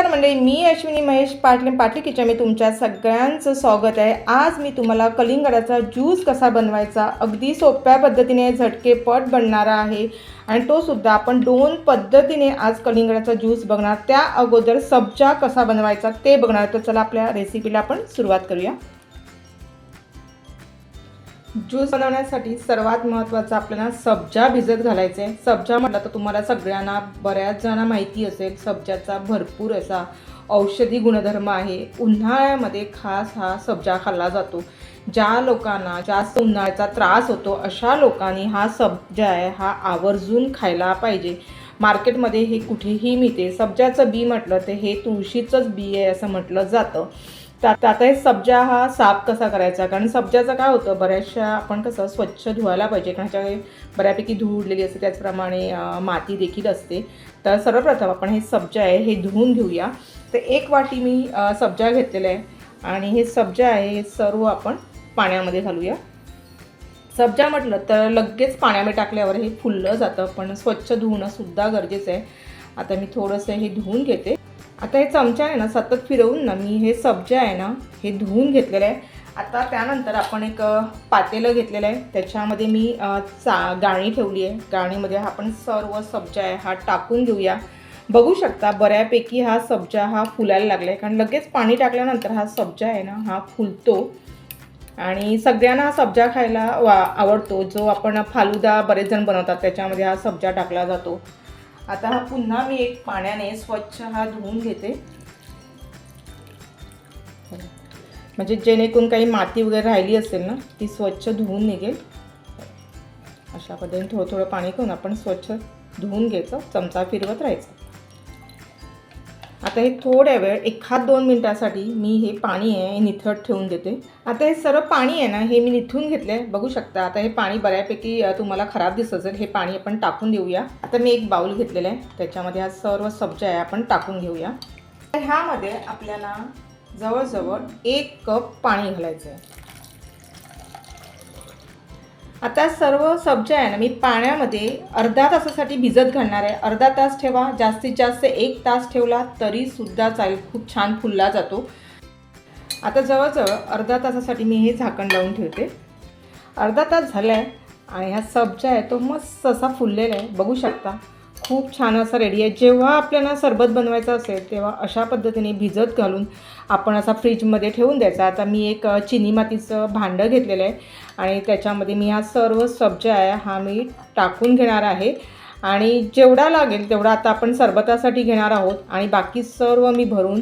नमस्कार मंडळी मी अश्विनी महेश पाटले पाटली किचन मी तुमच्या सगळ्यांचं स्वागत आहे. आज मी तुम्हाला कलिंगडाचा ज्यूस कसा बनवायचा अगदी सोप्या पद्धतीने झटकेपट बनणारा आहे. आणि तो सुद्धा आपण दोन पद्धतीने आज कलिंगडाचा ज्यूस बघणार. त्या अगोदर सब्जा कसा बनवायचा ते बघणार. तर चला आपल्या रेसिपीला आपण सुरुवात करूया. ज्यूस बनवण्यासाठी सर्वात महत्त्वाचं आपल्याला सब्जा भिजत घालायचं. आहे सब्जा म्हटलं तर तुम्हाला सगळ्यांना बऱ्याच जणांना माहिती असेल सब्जाचा भरपूर असा औषधी गुणधर्म आहे. उन्हाळ्यामध्ये खास हा सब्जा खाल्ला जातो. ज्या लोकांना जास्त उन्हाळ्याचा त्रास होतो अशा लोकांनी हा सब्जा आहे हा आवर्जून खायला पाहिजे. मार्केटमध्ये हे कुठेही मिळते. सब्जाचं बी म्हटलं तर हे तुळशीचंच बी आहे असं म्हटलं जातं. त्यात आता हे सब्जा हा साफ कसा करायचा? कारण सब्जाचं काय होतं बऱ्याचशा आपण कसं स्वच्छ धुवायला पाहिजे. कारण ह्याच्या बऱ्यापैकी धूळ उडलेली असते त्याचप्रमाणे माती देखील असते. तर सर्वप्रथम आपण हे सब्जा आहे हे धुवून घेऊया. तर एक वाटी मी सब्जा घेतलेला आहे. आणि हे सब्जा आहे हे सर्व आपण पाण्यामध्ये घालूया. सब्जा म्हटलं तर लगेच पाण्यामध्ये टाकल्यावर हे फुललं जातं. पण स्वच्छ धुवणंसुद्धा गरजेचं आहे. आता मी थोडंसं हे धुवून घेते. आता हे चमचा आहे ना सतत फिरवून ना मी हे सब्जा आहे ना हे धुवून घेतलेलं आहे. आता त्यानंतर आपण एक पातेलं घेतलेलं आहे. त्याच्यामध्ये मी चा गाणी ठेवली आहे. गाणीमध्ये आपण सर्व सब्जा आहे हा टाकून घेऊया. बघू शकता बऱ्यापैकी हा सब्जा हा फुलायला लागला आहे कारण लगेच पाणी टाकल्यानंतर हा सब्जा आहे ना हा फुलतो. आणि सगळ्यांना हा सब्जा खायला वा आवडतो. जो आपण फालुदा बरेच जण बनवतात त्याच्यामध्ये हा सब्जा टाकला जातो. आता हा पुन्हा मी एक पाण्याने स्वच्छ हा धुवून घेते. म्हणजे जेणेकरून काही माती वगैरे राहिली असेल ना ती स्वच्छ धुवून निघेल. अशा पद्धतीने थोडं थोडं पाणी करून आपण स्वच्छ धुवून घ्यायचं चमचा फिरवत राहायचं. आता हे थोड्या वेळ एखाद दोन मिनटासाठी मी हे पाणी आहे हे निथळत ठेवून देते. आता हे सर्व पाणी आहे ना हे मी निथून घेतलं आहे बघू शकता आता हे पाणी बऱ्यापैकी तुम्हाला खराब दिसत असेल हे पाणी आपण टाकून देऊया. आता मी एक बाऊल घेतलेलं आहे. त्याच्यामध्ये हा सर्व सब्जा आहे आपण टाकून घेऊया. तर ह्यामध्ये आपल्याला जवळजवळ एक कप पाणी घालायचं आहे. आता सर्व सब्जा आहे ना मी पाण्यामध्ये अर्धा तासासाठी भिजत घालणार आहे. अर्धा तास ठेवा जास्तीत जास्त एक तास ठेवला तरी सुद्धा चालेल. खूप छान फुलला जातो. आता जवळजवळ अर्धा तासासाठी मी हे झाकण लावून ठेवते. अर्धा तास झाला आहे आणि हा सब्जा आहे तो मस्त असा फुललेला आहे. बघू शकता. खूप छान असा रेडी आहे. जेव्हा आपल्याला सरबत बनवायचं असेल तेव्हा अशा पद्धतीने भिजत घालून आपण असा फ्रीजमध्ये ठेवून द्यायचा. आता मी एक चिनी मातीचं भांडं घेतलेलं आहे आणि त्याच्यामध्ये मी हा सर्व सब्जा आहे हा मी टाकून घेणार आहे. आणि जेवढा लागेल तेवढा आता आपण सरबतासाठी घेणार आहोत आणि बाकी सर्व मी भरून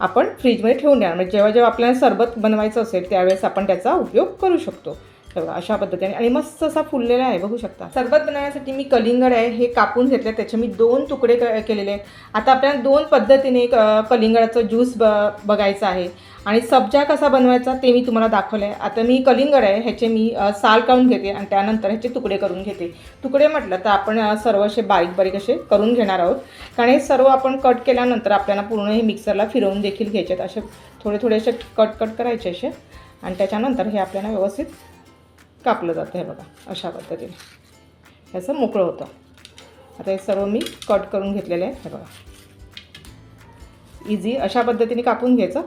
आपण फ्रीजमध्ये ठेवून देणार. म्हणजे जेव्हा जेव्हा आपल्याला सरबत बनवायचं असेल त्यावेळेस आपण त्याचा उपयोग करू शकतो. तेव्हा अशा पद्धतीने. आणि मस्त असा फुललेला आहे बघू शकता. सरबत बनवण्यासाठी मी कलिंगड आहे हे कापून घेतले त्याचे मी दोन तुकडे क केलेले आहेत. आता आपल्याला दोन पद्धतीने कलिंगडाचं ज्यूस ब बघायचं आहे. आणि सब्जा कसा बनवायचा ते मी तुम्हाला दाखवलं आहे आता मी कलिंगड आहे ह्याचे मी साल काढून घेते आणि त्यानंतर ह्याचे तुकडे करून घेते. तुकडे म्हटलं तर आपण सर्व असे बारीक बारीक असे करून घेणार आहोत. कारण हे सर्व आपण कट केल्यानंतर आपल्याला पूर्ण हे मिक्सरला फिरवून देखील घ्यायचे आहेत. असे थोडे थोडे असे कट कट करायचे असे. आणि त्याच्यानंतर हे आपल्याला व्यवस्थित कापलं जातं आहे बघा अशा पद्धतीने. ह्याचं मोकळं होतं. आता हे सर्व मी कट करून घेतलेले आहे हे बघा. इझी अशा पद्धतीने कापून घ्यायचं.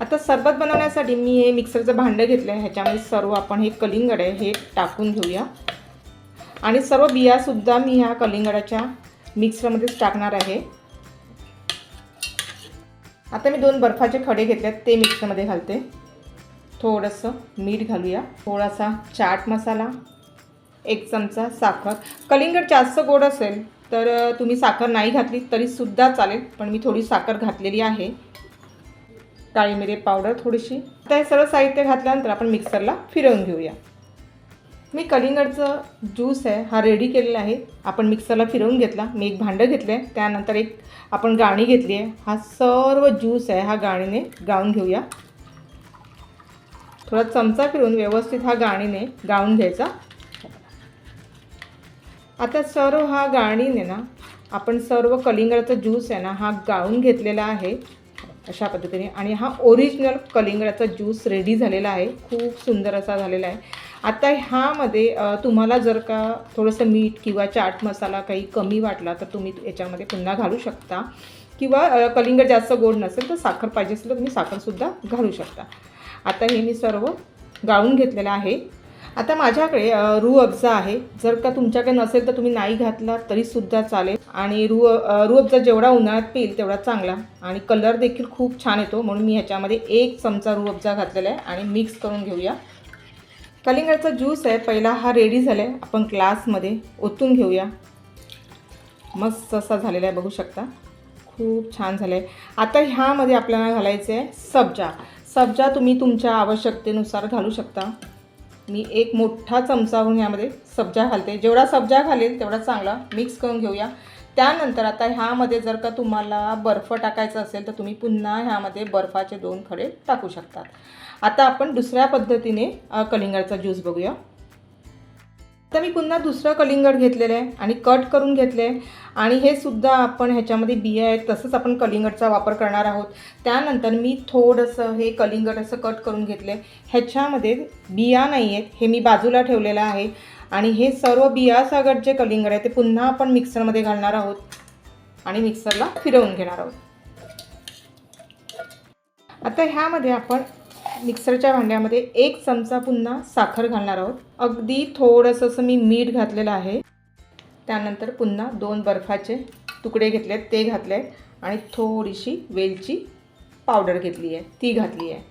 आता सरबत बनवण्यासाठी मी हे मिक्सरचं भांडं घेतलं आहे ह्याच्यामध्ये सर्व आपण हे कलिंगड आहे हे टाकून घेऊया. आणि सर्व बियासुद्धा मी ह्या कलिंगडाच्या मिक्सरमध्येच टाकणार आहे. आता मी दोन बर्फाचे खडे घेतले आहेत ते मिक्सरमध्ये घालते. थोडंसं मीठ घालूया. थोडासा चाट मसाला एक चमचा साखर. कलिंगड जास्त गोड असेल तर तुम्ही साखर नाही घातली तरीसुद्धा चालेल पण मी थोडी साखर घातलेली आहे. काळी मिरे पावडर थोडीशी. आता हे सर्व साहित्य घातल्यानंतर आपण मिक्सरला फिरवून घेऊया. मी कलिंगडचं ज्यूस आहे हा रेडी केलेला आहे. आपण मिक्सरला फिरवून घेतला. मी एक भांडं घेतलं आहे त्यानंतर एक आपण गाणी घेतली आहे. हा सर्व ज्यूस आहे हा गाणीने गाळून घेऊया. थोडा चमचा फिरून व्यवस्थित हा गाणीने गाळून घ्यायचा. आता सर्व हा गाळणीने ना आपण सर्व कलिंगडाचा ज्यूस आहे ना हा गाळून घेतलेला आहे अशा पद्धतीने. आणि हा ओरिजिनल कलिंगडाचा ज्यूस रेडी झालेला आहे. खूप सुंदर असा झालेला आहे. आता ह्यामध्ये तुम्हाला जर का थोडंसं मीठ किंवा चाट मसाला काही कमी वाटला तर तुम्ही याच्यामध्ये पुन्हा घालू शकता. किंवा कलिंगड जास्त गोड नसेल तर साखर पाहिजे असेल तर तुम्ही साखरसुद्धा घालू शकता. आता हे मी सर्व गाळून घेतलेलं आहे. आता माझ्याकडे रू अफजा आहे. जर का तुमच्याकडे नसेल तर तुम्ही नाही घातला तरीसुद्धा चालेल. आणि रू रू अफजा जेवढा उन्हाळ्यात पिईल तेवढा चांगला. आणि कलर देखील खूप छान येतो. म्हणून मी ह्याच्यामध्ये एक चमचा रू अफजा घातलेला आहे आणि मिक्स करून घेऊया. कलिंगडचा ज्यूस आहे. पहिला हा रेडी झाला आहे आपण ग्लासमध्ये ओतून घेऊया. मस्त असा झालेला आहे. बघू शकता. खूप छान झालं आहे आता ह्यामध्ये आपल्याला घालायचं आहे सब्जा. सब्जा तुम्ही तुमच्या आवश्यकतेनुसार घालू शकता. मी एक मोठा चमचाहून ह्यामध्ये सब्जा घालते. जेवढा सब्जा घालेल तेवढा चांगला मिक्स करून घेऊया. त्यानंतर आता ह्यामध्ये जर का तुम्हाला बर्फ टाकायचा असेल तर तुम्ही पुन्हा ह्यामध्ये बर्फाचे दोन खडे टाकू शकतात आता आपण दुसऱ्या पद्धतीने कलिंगडचा ज्यूस बघूया. आता मी पुन्हा दुसरं कलिंगड घेतलेलं आहे आणि कट करून घेतले आहे आणि हे सुद्धा आपण ह्याच्यामध्ये बिया आहेत तसंच आपण कलिंगडचा वापर करणार आहोत. त्यानंतर मी थोडंसं हे कलिंगड असं कट करून घेतले ह्याच्यामध्ये बिया नाही आहेत हे मी बाजूला ठेवलेलं आहे. आणि हे सर्व बियासगट जे कलिंगड आहे ते पुन्हा आपण मिक्सरमध्ये घालणार आहोत. आणि मिक्सरला फिरवून घेणार आहोत. आता ह्यामध्ये आपण मिक्सरच्या भांड्यामध्ये एक चमचा पुन्हा साखर घालणार आहोत. अगदी थोडंसं असं मी मीठ घातलेलं आहे. त्यानंतर पुन्हा दोन बर्फाचे तुकडे घेतले आहेत ते घातले आहेत आणि थोडीशी वेलची पावडर घेतली आहे ती घातली आहे.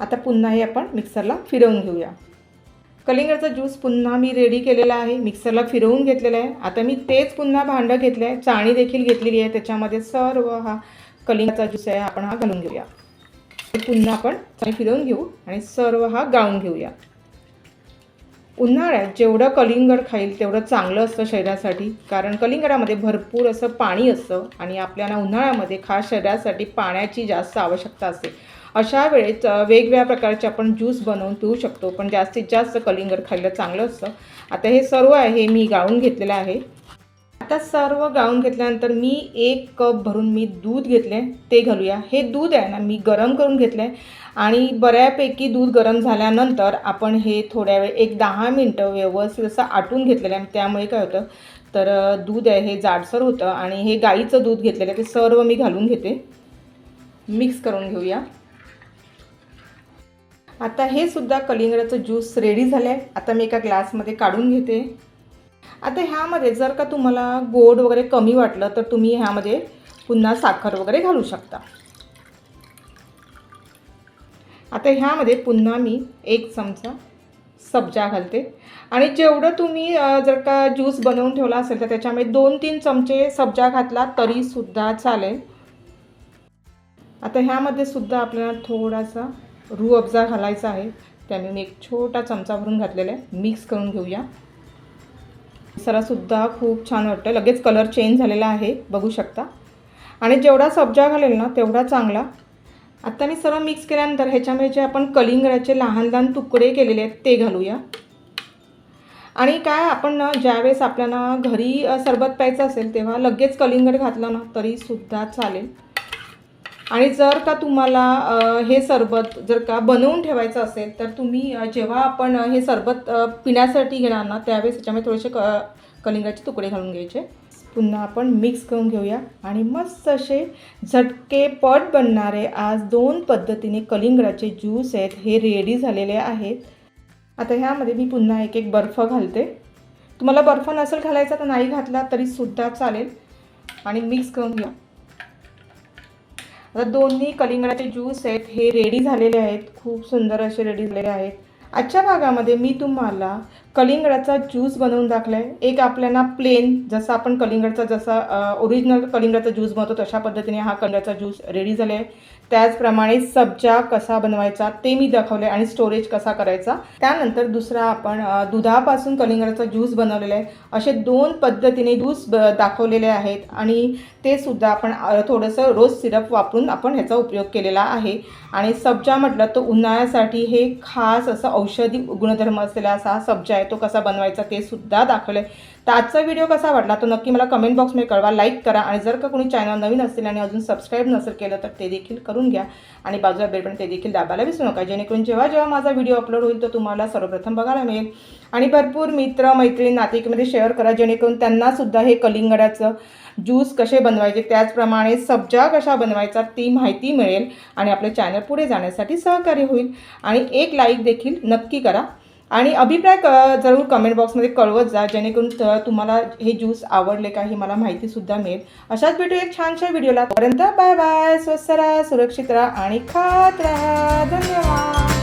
आता पुन्हा हे आपण मिक्सरला फिरवून घेऊया. कलिंगडचा ज्यूस पुन्हा मी रेडी केलेला आहे मिक्सरला फिरवून घेतलेला आहे. आता मी तेच पुन्हा भांडं घेतलं आहे चाणी देखील घेतलेली आहे. त्याच्यामध्ये सर्व हा कलिंगडचा ज्यूस आहे आपण हा घालून घेऊया. पुन्हा आपण चाळणी फिरवून घेऊ आणि सर्व हा गाळून घेऊया. उन्हाळ्यात जेवढं कलिंगड खाईल तेवढं चांगलं असतं शरीरासाठी कारण कलिंगडामध्ये भरपूर असं पाणी असतं आणि आपल्याला उन्हाळ्यामध्ये खास शरीरासाठी पाण्याची जास्त आवश्यकता असते. अशा वेळेस वेगवेगळ्या प्रकारचे आपण ज्यूस बनवून पिऊ शकतो पण जास्तीत जास्त कलिंगड खायला चांगलं असतं. आता हे सर्व आहे हे मी गाळून घेतलेलं आहे. आता सर्व गाळून घेतल्यानंतर मी एक कप भरून मी दूध घेतले ते घालूया. हे दूध आहे ना मी गरम करून घेतलं आहे आणि बऱ्यापैकी दूध गरम झाल्यानंतर आपण हे थोड्या वेळ एक दहा मिनटं व्यवस्थित असं आटून घेतलेलं आहे. त्यामुळे काय होतं तर दूध आहे हे जाडसर होतं आणि हे गाईचं दूध घेतलेलं आहे ते सर्व मी घालून घेते. मिक्स करून घेऊया. आता हे सुद्धा कलिंगडाचं ज्यूस रेडी झालं आहे आता मी एका ग्लासमध्ये काढून घेते. आता ह्यामध्ये जर का तुम्हाला गोड वगैरे कमी वाटलं तर तुम्ही ह्यामध्ये पुन्हा साखर वगैरे घालू शकता. आता ह्यामध्ये पुन्हा मी एक चमचा सब्जा घालते. आणि जेवढं तुम्ही जर का ज्यूस बनवून ठेवला असेल तर त्याच्यामध्ये दोन तीन चमचे सब्जा घातला तरीसुद्धा चालेल. आता ह्यामध्ये सुद्धा आपल्याला थोडासा रू अब्जा घालायचा आहे. त्याने मी एक छोटा चमचा भरून घातलेला आहे. मिक्स करून घेऊया. सरासुद्धा खूप छान वाटतं. लगेच कलर चेंज झालेला आहे बघू शकता. आणि जेवढा सब्जा घालेल ना तेवढा चांगला. आता मी सर्व मिक्स केल्यानंतर ह्याच्यामध्ये जे आपण कलिंगडाचे लहान लहान तुकडे केलेले आहेत ते घालूया. आणि काय आपण ना ज्यावेळेस आपल्याला घरी सरबत प्यायचं असेल तेव्हा लगेच कलिंगड घातलं ना तरीसुद्धा चालेल. आणि जर का तुम्हाला हे सरबत जर का बनवून ठेवायचं असेल तर तुम्ही जेव्हा आपण हे सरबत पिण्यासाठी घेणार ना त्यावेळेस त्याच्यामध्ये थोडेसे क कलिंगाचे तुकडे घालून घ्यायचे. पुन्हा आपण मिक्स करून घेऊया आणि मस्त असे झटके पट बनणारे आज दोन पद्धतीने कलिंगडाचे ज्यूस आहेत हे रेडी झालेले आहेत. आता ह्यामध्ये मी पुन्हा एक एक बर्फ घालते. तुम्हाला बर्फ नसेल घालायचा तर नाही घातला तरीसुद्धा चालेल. आणि मिक्स करून घ्या. आता दोन्ही कलिंगडाचे ज्यूस आहेत हे रेडी झालेले आहेत. खूप सुंदर असे रेडी झालेले आहेत. आजच्या भागामध्ये मी तुम्हाला कलिंगडाचा ज्यूस बनवून दाखला आहे एक आपल्याला प्लेन जसा आपण कलिंगडचा जसा ओरिजिनल कलिंगडाचा ज्यूस बनवतो तशा पद्धतीने हा कलिंगडाचा ज्यूस रेडी झाले आहे त्याचप्रमाणे सब्जा कसा बनवायचा ते मी दाखवले आणि स्टोरेज कसा करायचा. त्यानंतर दुसरा आपण दुधापासून कलिंगडाचा ज्यूस बनवलेला आहे. असे दोन पद्धतीने ज्यूस ब दाखवलेले आहेत आणि ते सुद्धा आपण थोडंसं रोज सिरप वापरून आपण ह्याचा उपयोग केलेला आहे. आणि सब्जा म्हटलं तर उन्हाळ्यासाठी हे खास असं औषधी गुणधर्म असलेला असा हा सब्जा आहे. तो कसा बनवायचा ते सुद्धा दाखवलं आहे तर आजचा व्हिडिओ कसा वाटला तो नक्की मला कमेंट बॉक्समध्ये कळवा लाईक करा आणि जर का कोणी चॅनल नवीन असेल आणि अजून सबस्क्राईब नसेल केलं तर ते देखील करून घ्या. आणि बाजूला बेल ते देखील दाबायला विसरू नका. जेणेकरून जेव्हा जेव्हा माझा व्हिडिओ अपलोड होईल तो तुम्हाला सर्वप्रथम बघायला मिळेल. आणि भरपूर मित्र मैत्रिणी नातेवाईकमध्ये शेअर करा जेणेकरून त्यांनासुद्धा हे कलिंगडाचं ज्यूस कसे बनवायचे त्याचप्रमाणे सब्जा कशा बनवायचा ती माहिती मिळेल आणि आपले चॅनल पुढे जाण्यासाठी सहकार्य होईल. आणि एक लाईक देखील नक्की करा. आणि अभिप्राय क जरूर कमेंट बॉक्समध्ये कळवत जा जेणेकरून तुम्हाला हे ज्यूस आवडले का ही मला माहितीसुद्धा मिळेल. अशाच भेटू एक छानशा व्हिडिओला पर्यंत बाय बाय स्वस्त राहा सुरक्षित राहा आणि खात राहा. धन्यवाद.